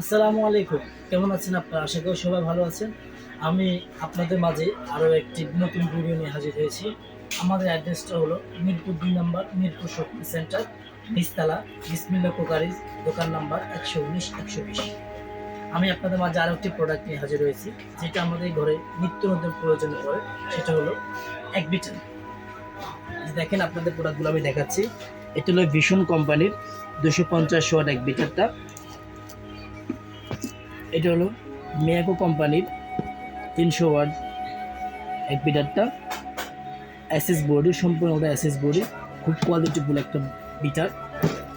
আসসালামু আলাইকুম। কেমন আছেন আপনারা? আশা করি সবাই ভালো আছেন। আমি আপনাদের মাঝে আরও একটি নতুন ভিডিও নিয়ে হাজির হয়েছি। আমাদের অ্যাড্রেসটা হলো মিরপুর দুই নম্বর মিরপুর শপিং সেন্টার নিস্তালা বিসমিল্লা কোকারিজ, দোকান নাম্বার একশো উনিশ, একশো বিশ। আমি আপনাদের মাঝে আরও একটি প্রোডাক্ট নিয়ে হাজির হয়েছি, যেটা আমাদের ঘরে নিত্য নতুন প্রয়োজন পড়ে সেটা হলো এক বিটেল। দেখেন আপনাদের প্রোডাক্টগুলো আমি দেখাচ্ছি। এটা হলো ভীষণ কোম্পানির দুশো পঞ্চাশ ওয়াট এক বিটারটা এটা হলো মিয়াকো কোম্পানির তিনশো ওয়াট এক বিটারটা অ্যাসেস বোর্ডি সম্পূর্ণ ওটা অ্যাসেস বোর্ডি খুব কোয়ালিটিফুল একটা বিটার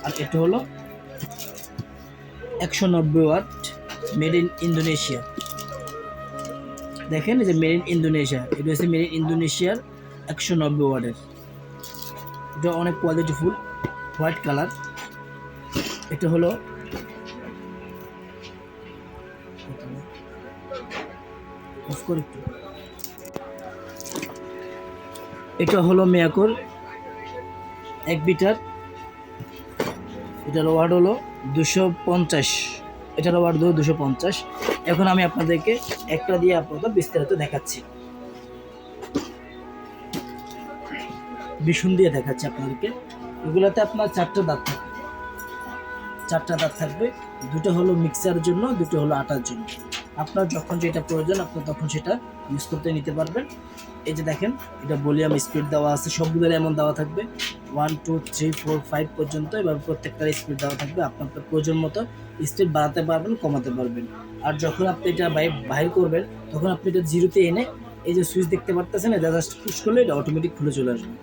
আর এটা হলো একশো নব্বই ওয়াট মেড ইন ইন্দোনেশিয়া দেখেন যে মেড ইন ইন্দোনেশিয়া এটা হচ্ছে মেড ইন ইন্দোনেশিয়ার একশো নব্বই ওয়াটের। এটা অনেক কোয়ালিটিফুল হোয়াইট কালার এটা হলো একটু এটা হলো মেয়াকোর এক বিটার। এটার ওয়ার্ড হলো দুশো পঞ্চাশ। এটার ওয়ার্ড হলো দুশো পঞ্চাশ। এখন আমি আপনাদেরকে একটা দিয়ে আপাতত বিস্তারিত দেখাচ্ছি। ভীষণ দিয়ে দেখাচ্ছি আপনাদেরকে। এগুলোতে আপনার চারটা দাঁত থাকবে চারটা দাঁত থাকবে। দুটো হলো মিক্সার জন্য, দুটো হলো আটার জন্য। আপনার যখন যেটা প্রয়োজন, আপনি তখন সেটা ইউজ করতে নিতে পারবেন। এই যে দেখেন, এটা ভলিউম স্পিড দেওয়া আছে, সবগুলোর এমন দেওয়া থাকবে। One two three four five পর্যন্ত এবার প্রত্যেকটার স্পিড দেওয়া থাকবে। আপনার প্রয়োজন মতো স্পিড বাড়াতে পারবেন, কমাতে পারবেন। আর যখন আপনি এটা বাইর করবেন, তখন আপনি এটা জিরোতে এনে এই যে সুইচ দেখতে পারতেছেন, এটা জাস্ট পুশ করলে এটা অটোমেটিক খুলে চলে আসবে।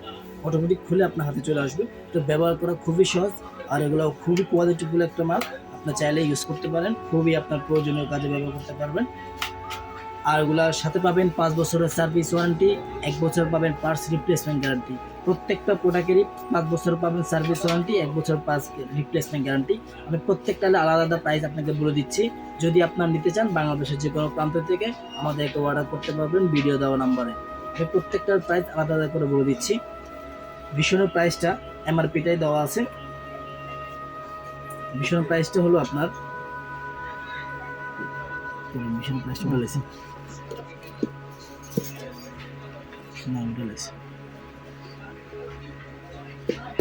অটোমেটিক খুলে আপনার হাতে চলে আসবে। তো ব্যবহার করা খুবই সহজ, আর এগুলো খুবই কোয়ালিটিফুল একটা মাল আপনার চাইলে ইউজ করতে পারেন, খুবই আপনার প্রয়োজনীয় কাজে ব্যবহার করতে পারবেন। আর এগুলার সাথে পাবেন পাঁচ বছরের সার্ভিস ওয়ারেন্টি এক বছর পাবেন পার্টস রিপ্লেসমেন্ট গ্যারান্টি প্রত্যেকটা প্রোডাক্টেরই পাঁচ বছর পাবেন সার্ভিস ওয়ারেন্টি এক বছর পাঁচ রিপ্লেসমেন্ট গ্যারান্টি আমি প্রত্যেকটা আলাদা আলাদা প্রাইস আপনাকে বলে দিচ্ছি। যদি আপনার নিতে চান বাংলাদেশের যে কোনো প্রান্ত থেকে, আমাদেরকে অর্ডার করতে পারবেন ভিডিও দেওয়া নাম্বারে আমি প্রত্যেকটার প্রাইস আলাদা আলাদা করে বলে দিচ্ছি। ভীষণের প্রাইসটা এমআরপিটাই দেওয়া আছে। ভীষণ প্রাইসটা হলো আপনার ভীষণ প্রাইসটা বলেছি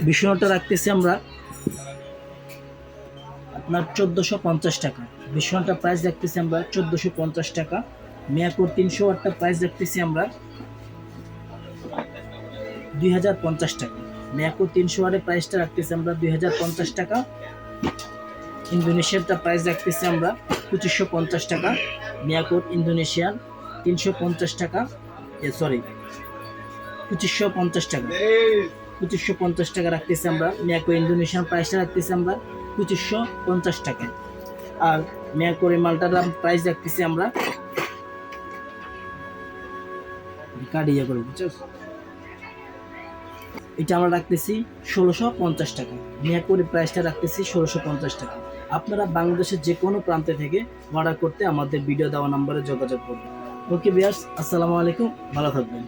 ভীষণটা রাখতেছি আমরা আপনার চোদ্দোশো পঞ্চাশ টাকা। ভীষণটা প্রাইস রাখতেছি আমরা চোদ্দোশো পঞ্চাশ টাকা। মেয়াকুর তিনশো আটটা প্রাইস রাখতেছি আমরা। দুই হাজার পঞ্চাশ টাকা। মেয়াকুর তিনশো ওয়াটের প্রাইসটা রাখতেছি আমরা দুই হাজার পঞ্চাশ টাকা। ইন্দোনেশিয়ানটা প্রাইস রাখতেছি আমরা পঁচিশশো পঞ্চাশ টাকা। মিয়াকোট ইন্দোনেশিয়ান তিনশো পঞ্চাশ টাকা। সরি পঁচিশশো পঞ্চাশ টাকা। পঁচিশশো পঞ্চাশ টাকা রাখতেছি আমরা। মিয়াকো ইন্দোনেশিয়ান প্রাইসটা রাখতেছি আমরা পঁচিশশো পঞ্চাশ টাকা। আর মিয়াকোর এই মালটার প্রাইস রাখতেছি আমরা কার্ড ইয়ে করে বুঝছ? এটা আমরা রাখতেছি ষোলোশো পঞ্চাশ টাকা। মিয়াপুরের প্রাইসটা রাখতেছি ষোলোশো পঞ্চাশ টাকা। আপনারা বাংলাদেশের যে কোনো প্রান্তে থেকে অর্ডার করতে আমাদের ভিডিও দেওয়া নাম্বারে যোগাযোগ করবেন ওকে বিয়ার্স আসসালামু আলাইকুম, ভালো থাকবেন।